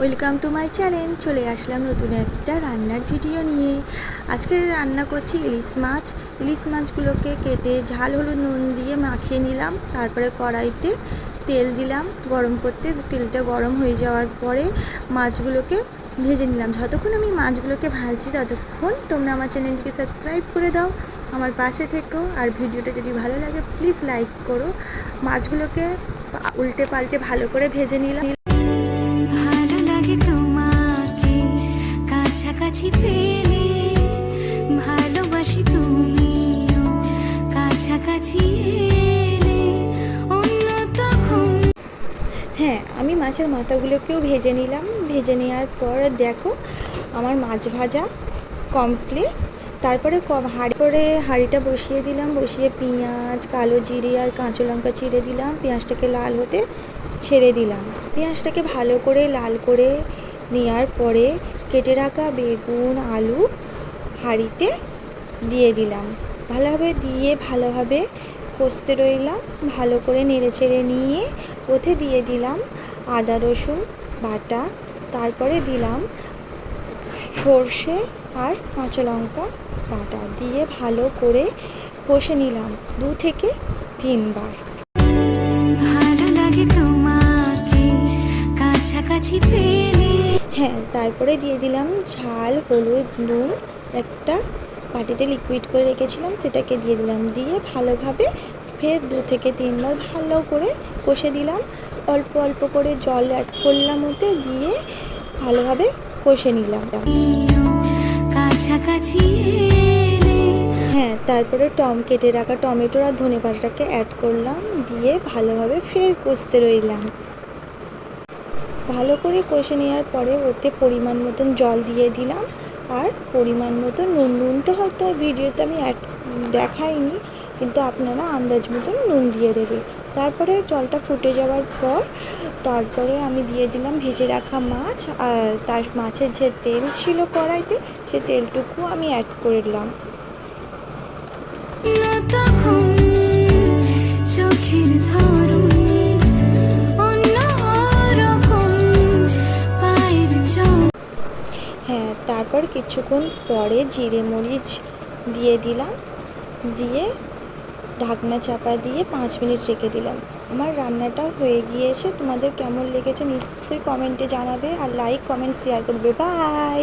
Welcome to my channel চলে আসলাম নতুন একটা রান্নার ভিডিও নিয়ে। আজকে রান্না করছি ইলিশ মাছ। ইলিশ মাছগুলোকে কেটে ঝাল হলুদ নুন দিয়ে মাখিয়ে নিলাম। তারপরে কড়াইতে তেল দিলাম। গরম করতে তেলটা গরম হয়ে যাওয়ার পরে মাছগুলোকে ভেজে নিলাম। যতক্ষণ আমি মাছগুলোকে ভাজছি ততক্ষণ তোমরা আমার চ্যানেলটিকে সাবস্ক্রাইব করে দাও। আমার পাশে থেকো। আর ভিডিওটা যদি ভালো লাগে প্লিজ লাইক করো। মাছগুলোকে উল্টে পাল্টে ভালো করে ভেজে নিলাম। কাছাকাছি পেলে ভালোবাসি তুমিও। কাছাকাছি হ্যাঁ আমি মাছের মাথাগুলোকেও ভেজে নিলাম। ভেজে নেওয়ার পর দেখো, আমার মাছ ভাজা কমপ্লিট তারপরে হাঁড়ি করে হাঁড়িটা বসিয়ে দিলাম, বসিয়ে পেঁয়াজ, কালো জিরে আর কাঁচা লঙ্কা চিড়ে দিলাম। পেঁয়াজটাকে লাল হতে ছেড়ে দিলাম। পেঁয়াজটাকে ভালো করে লাল করে নেওয়ার পরে কেটে রাখা বেগুন, আলু হাঁড়িতে দিয়ে দিলাম। ভালোভাবে দিয়ে ভালোভাবে কষতে রইলাম। ভালো করে নেড়ে চেড়ে নিয়ে ওতে দিয়ে দিলাম আদা, রসুন বাটা। তারপরে দিলাম সর্ষে আর কাঁচা লঙ্কা বাটা। দিয়ে ভালো করে কষে নিলাম দু থেকে তিনবার। ভালো লাগে তোমাকে, কাছাকাছি পেলে হ্যাঁ তারপরে দিয়ে দিলাম ঝাল হলুদ নুন একটা বাটিতে লিকুইড করে রেখেছিলাম সেটাকে দিয়ে দিলাম। দিয়ে ভালোভাবে ফের দু থেকে তিনবার ভালো করে কষে দিলাম। অল্প অল্প করে জল অ্যাড করলাম ওতে দিয়ে ভালোভাবে কষে নিলাম। কাছাকাছি হ্যাঁ তারপরে টম কেটে রাখা টমেটো আর ধনে পাতাটাকে অ্যাড করলাম। দিয়ে ভালোভাবে ফের কষতে রইলাম। ভালো করে কষে নেওয়ার পরে ওতে পরিমাণ মতন জল দিয়ে দিলাম। আর পরিমাণ মতো নুন নুনটা হয়তো ভিডিওতে আমি অ্যাড দেখাইনি, কিন্তু আপনারা আন্দাজ মতন নুন দিয়ে দেবে তারপরে জলটা ফুটে যাওয়ার পর তারপরে আমি দিয়ে দিলাম ভেজে রাখা মাছ, আর তার মাছের যে তেল ছিল কড়াইতে, সে তেলটুকু আমি অ্যাড করলাম অন্য হ্যাঁ তারপর কিছুক্ষণ পরে জিরে মরিচ দিয়ে দিলাম, দিয়ে ঢাকনা চাপা দিয়ে পাঁচ মিনিট রেখে দিলাম। আমার রান্নাটা হয়ে গিয়েছে। তোমাদের কেমন লেগেছে নিশ্চয়ই কমেন্টে জানাবে আর লাইক কমেন্ট শেয়ার করবে। বাই